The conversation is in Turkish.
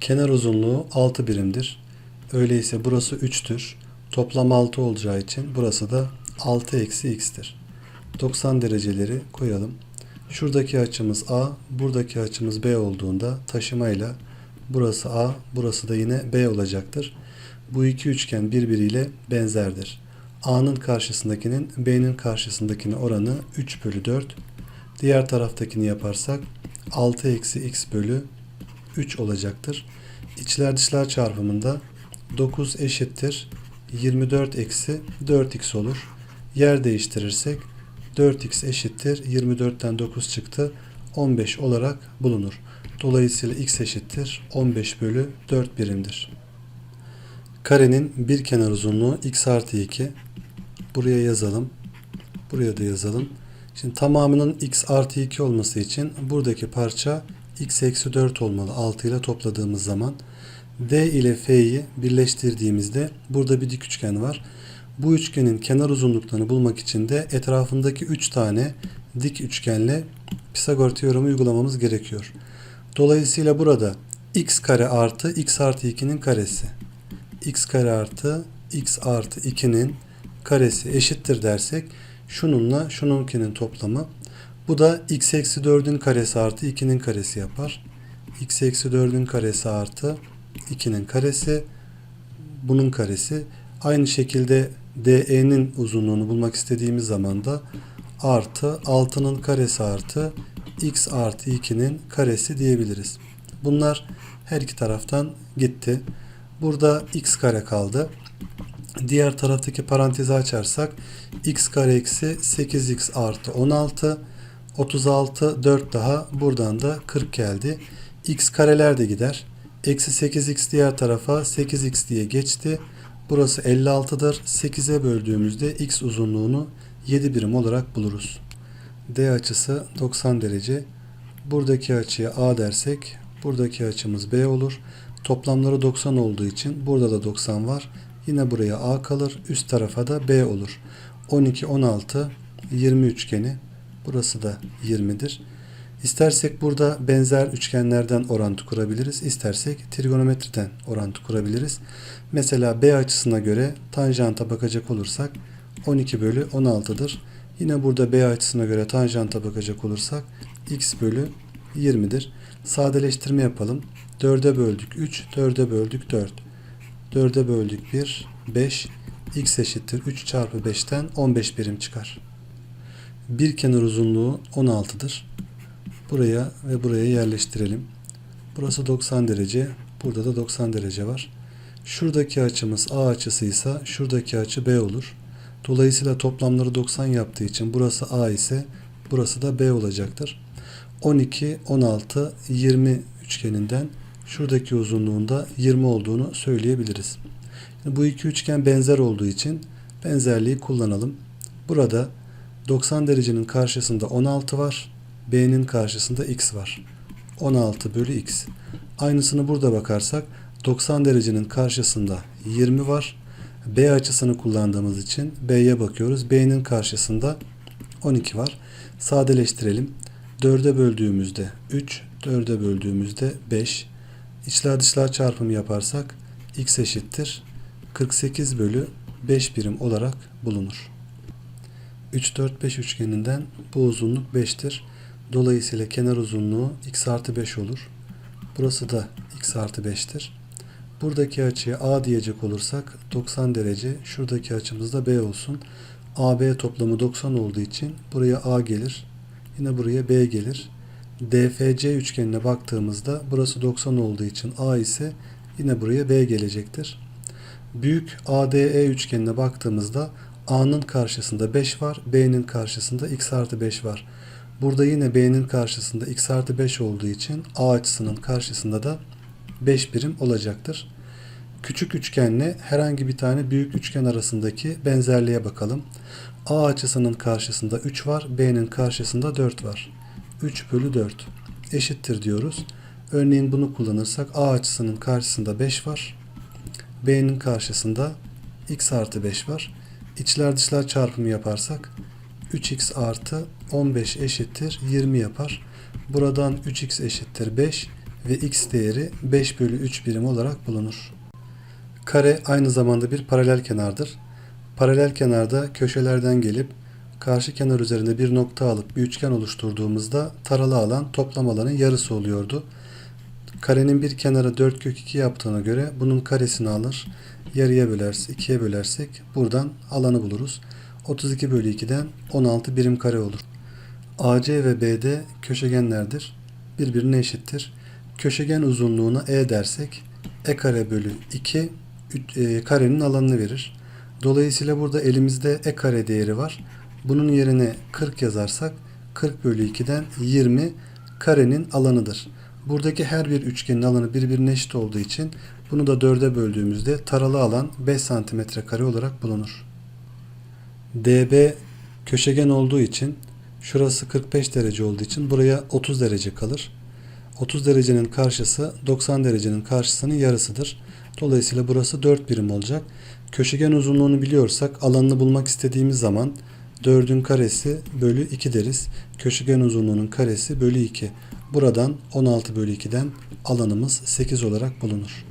Kenar uzunluğu 6 birimdir. Öyleyse burası 3'tür. Toplam 6 olacağı için burası da 6 eksi x'tir. 90 dereceleri koyalım. Şuradaki açımız A, buradaki açımız B olduğunda taşımayla burası A, burası da yine B olacaktır. Bu iki üçgen birbiriyle benzerdir. A'nın karşısındakinin B'nin karşısındakine oranı 3 bölü 4. Diğer taraftakini yaparsak 6 eksi x bölü 3 olacaktır. İçler dışlar çarpımında 9 eşittir 24 eksi 4x olur. Yer değiştirirsek 4x eşittir 24'ten 9 çıktı 15 olarak bulunur. Dolayısıyla x eşittir 15 bölü 4 birimdir. Karenin bir kenar uzunluğu x artı 2. Buraya yazalım. Buraya da yazalım. Şimdi tamamının x artı 2 olması için buradaki parça x eksi 4 olmalı 6 ile topladığımız zaman. D ile F'yi birleştirdiğimizde burada bir dik üçgen var. Bu üçgenin kenar uzunluklarını bulmak için de etrafındaki 3 tane dik üçgenle Pisagor teoremi uygulamamız gerekiyor. Dolayısıyla burada x kare artı x artı 2'nin karesi x kare artı x artı 2'nin karesi eşittir dersek şununla şununkinin toplamı bu da x eksi 4'ün karesi artı 2'nin karesi yapar. x eksi 4'ün karesi artı 2'nin karesi bunun karesi. Aynı şekilde DE'nin uzunluğunu bulmak istediğimiz zaman da artı 6'nın karesi artı x artı 2'nin karesi diyebiliriz. Bunlar her iki taraftan gitti. Burada x kare kaldı. Diğer taraftaki parantezi açarsak x kare eksi 8x artı 16 36 4 daha buradan da 40 geldi. x kareler de gider. Eksi 8x diğer tarafa 8x diye geçti. Burası 56'dır. 8'e böldüğümüzde x uzunluğunu 7 birim olarak buluruz. D açısı 90 derece. Buradaki açıya A dersek buradaki açımız B olur. Toplamları 90 olduğu için burada da 90 var. Yine buraya A kalır. Üst tarafa da B olur. 12, 16, 20 üçgeni. Burası da 20'dir. İstersek burada benzer üçgenlerden orantı kurabiliriz. İstersek trigonometriden orantı kurabiliriz. Mesela B açısına göre tanjanta bakacak olursak 12 bölü 16'dır. Yine burada B açısına göre tanjanta bakacak olursak x bölü 20'dir. Sadeleştirme yapalım. 4'e böldük 3, 4'e böldük 4. 4'e böldük 1, 5. x eşittir 3 çarpı 5'ten 15 birim çıkar. Bir kenar uzunluğu 16'dır. Buraya ve buraya yerleştirelim. Burası 90 derece. Burada da 90 derece var. Şuradaki açımız A açısıysa şuradaki açı B olur. Dolayısıyla toplamları 90 yaptığı için burası A ise burası da B olacaktır. 12, 16, 20 üçgeninden şuradaki uzunluğunda 20 olduğunu söyleyebiliriz. Bu iki üçgen benzer olduğu için benzerliği kullanalım. Burada 90 derecenin karşısında 16 var. B'nin karşısında x var. 16 bölü x. Aynısını burada bakarsak 90 derecenin karşısında 20 var. B açısını kullandığımız için B'ye bakıyoruz. B'nin karşısında 12 var. Sadeleştirelim. 4'e böldüğümüzde 3, 4'e böldüğümüzde 5. İçler dışlar çarpımı yaparsak x eşittir 48 bölü 5 birim olarak bulunur. 3, 4, 5 üçgeninden bu uzunluk 5'tir. Dolayısıyla kenar uzunluğu x artı 5 olur. Burası da x artı 5'tir. Buradaki açıya A diyecek olursak 90 derece. Şuradaki açımız da B olsun. AB toplamı 90 olduğu için buraya A gelir. Yine buraya B gelir. DFC üçgenine baktığımızda burası 90 olduğu için A ise yine buraya B gelecektir. Büyük ADE üçgenine baktığımızda A'nın karşısında 5 var, B'nin karşısında x artı 5 var. Burada yine B'nin karşısında x artı 5 olduğu için A açısının karşısında da 5 birim olacaktır. Küçük üçgenle herhangi bir tane büyük üçgen arasındaki benzerliğe bakalım. A açısının karşısında 3 var, B'nin karşısında 4 var. 3 bölü 4 eşittir diyoruz. Örneğin bunu kullanırsak A açısının karşısında 5 var. B'nin karşısında x artı 5 var. İçler dışlar çarpımı yaparsak 3x artı 15 eşittir 20 yapar. Buradan 3x eşittir 5 ve x değeri 5 bölü 3 birim olarak bulunur. Kare aynı zamanda bir paralel kenardır. Paralel kenarda köşelerden gelip karşı kenar üzerinde bir nokta alıp bir üçgen oluşturduğumuzda taralı alan toplam alanın yarısı oluyordu. Karenin bir kenara 4 kök 2 yaptığına göre bunun karesini alır. Yarıya bölersek, ikiye bölersek buradan alanı buluruz. 32 bölü 2'den 16 birim kare olur. AC ve BD köşegenlerdir. Birbirine eşittir. Köşegen uzunluğuna E dersek E kare bölü 2 üç- e, karenin alanını verir. Dolayısıyla burada elimizde E kare değeri var. Bunun yerine 40 yazarsak 40 bölü 2'den 20 karenin alanıdır. Buradaki her bir üçgenin alanı birbirine eşit olduğu için bunu da 4'e böldüğümüzde taralı alan 5 santimetre kare olarak bulunur. DB köşegen olduğu için şurası 45 derece olduğu için buraya 30 derece kalır. 30 derecenin karşısı 90 derecenin karşısının yarısıdır. Dolayısıyla burası 4 birim olacak. Köşegen uzunluğunu biliyorsak alanını bulmak istediğimiz zaman 4'ün karesi bölü 2 deriz. Köşegen uzunluğunun karesi bölü 2. Buradan 16 bölü 2'den alanımız 8 olarak bulunur.